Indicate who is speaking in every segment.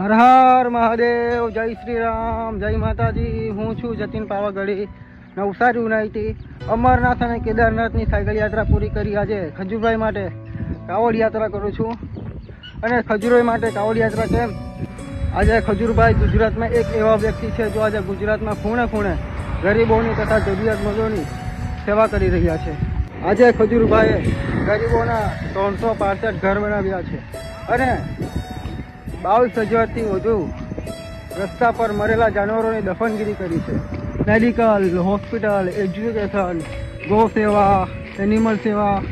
Speaker 1: હર હર મહાદેવ, જય શ્રી રામ જય માતાજી, હું છું જતીન પાવાગઢી, નવસારી ઉનાઈથી, અમરનાથ અને કેદારનાથની સાયકલ યાત્રા પૂરી કરી આજે ખજૂરભાઈ માટે કાવડ યાત્રા કરું છું. અને ખજુરભાઈ માટે કાવડ યાત્રા કેમ? આજે ખજૂરભાઈ ગુજરાતમાં એક એવા વ્યક્તિ છે જો આજે ગુજરાતમાં ખૂણે ખૂણે ગરીબોની તથા જરૂરિયાતમંદોની સેવા કરી રહ્યા છે. આજે ખજુરભાઈએ ગરીબોના ત્રણસો પાસઠ ઘર બનાવ્યા છે. અને બાવીસ હજારથી વધુ રસ્તા પર મરેલા જાનવરોની દફનગીરી કરી છે. મેડિકલ, હોસ્પિટલ, એજ્યુકેશન, ગૌ સેવા, એનિમલ સેવા,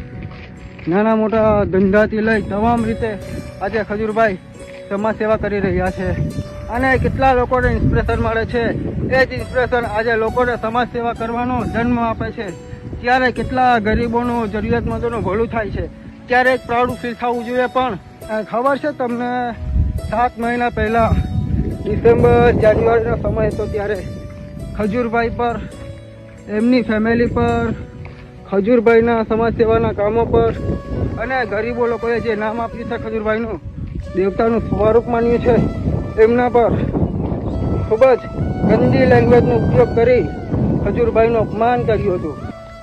Speaker 1: નાના મોટા ધંધાથી લઈ તમામ રીતે આજે ખજૂરભાઈ સમાજ સેવા કરી રહ્યા છે. અને કેટલા લોકોને ઇન્સ્પિરેશન મળે છે? એ જ ઇન્સ્પિરેશન આજે લોકોને સમાજ સેવા કરવાનો જન્મ આપે છે. ત્યારે કેટલા ગરીબોનું, જરૂરિયાતમંદોનું ભલું થાય છે. ત્યારે એક પ્રાઉડ ફીલ થવું જોઈએ પણ ખબર છે તમને? સાત મહિના પહેલાં ડિસેમ્બર, જાન્યુઆરીનો સમય હતો ત્યારે ખજૂરભાઈ પર, એમની ફેમિલી પર, ખજૂરભાઈના સમાજ સેવાના કામો પર અને ગરીબો લોકોએ જે નામ આપ્યું છે ખજૂરભાઈનું, દેવતાનું સ્વરૂપ માન્યું છે, એમના પર ખૂબ જ ગંદી લેંગ્વેજનો ઉપયોગ કરી ખજૂરભાઈનું અપમાન કર્યું હતું.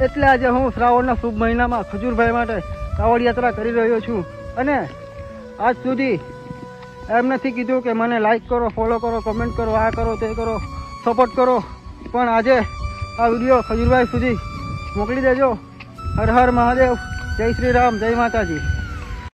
Speaker 1: એટલે આજે હું શ્રાવણના શુભ મહિનામાં ખજૂરભાઈ માટે કાવડ યાત્રા કરી રહ્યો છું અને આજ સુધી એમ નથી કીધું કે મને લાઈક કરો ફોલો કરો કમેન્ટ કરો, આ કરો, તે કરો સપોર્ટ કરો. પણ આજે આ વીડિયો ખજુરભાઈ સુધી મોકલી દેજો. હર હર મહાદેવ. જય શ્રી રામ, જય માતાજી.